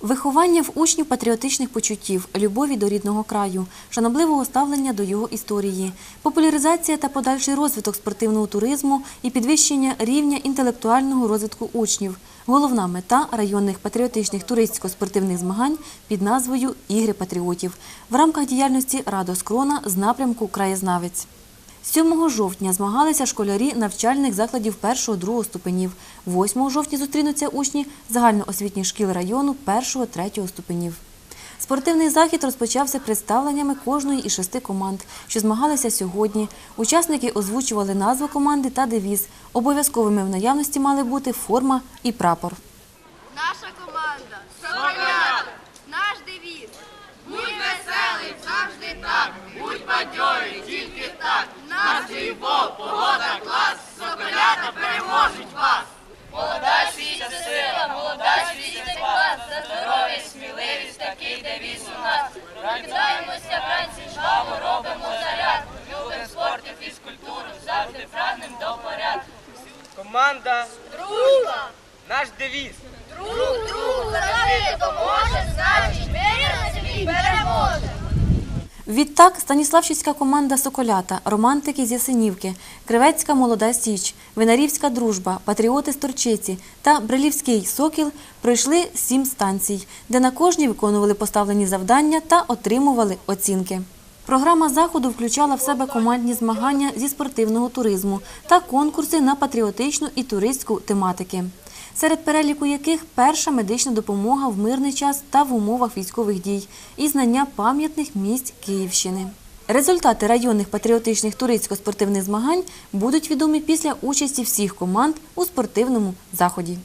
Виховання в учнів патріотичних почуттів, любові до рідного краю, шанобливого ставлення до його історії, популяризація та подальший розвиток спортивного туризму і підвищення рівня інтелектуального розвитку учнів головна мета районних патріотичних туристсько-спортивних змагань під назвою Ігри патріотів в рамках діяльності Радоскрона з напрямку Краєзнавець. 7 жовтня змагалися школярі навчальних закладів 1-2 ступенів. 8 жовтня зустрінуться учні загальноосвітніх шкіл району 1-3 ступенів. Спортивний захід розпочався представленнями кожної із шести команд, що змагалися сьогодні. Учасники озвучували назву команди та девіз. Обов'язковими в наявності мали бути форма і прапор. Наша команда погода, клас, Соколята переможуть вас. Молода світя сила, молода світя клас, за здоров'я, сміливість, такий девіз у нас. Прокидаємося вранці, жваво робимо заряд. Любим спорт і фізкультуру, завжди прагнем до порядку. Команда Дружба! наш девіз. Друг другу Відтак Станіславщицька команда Соколята, романтики з Ясенівки, Кривецька молода Січ, Винарівська дружба, Патріоти з Торчиці та Брилівський Сокіл пройшли сім станцій, де на кожній виконували поставлені завдання та отримували оцінки. Програма заходу включала в себе командні змагання зі спортивного туризму та конкурси на патріотичну і туристську тематики, серед переліку яких перша медична допомога в мирний час та в умовах військових дій і знання пам'ятних місць Київщини. Результати районних патріотичних туристсько-спортивних змагань будуть відомі після участі всіх команд у спортивному заході.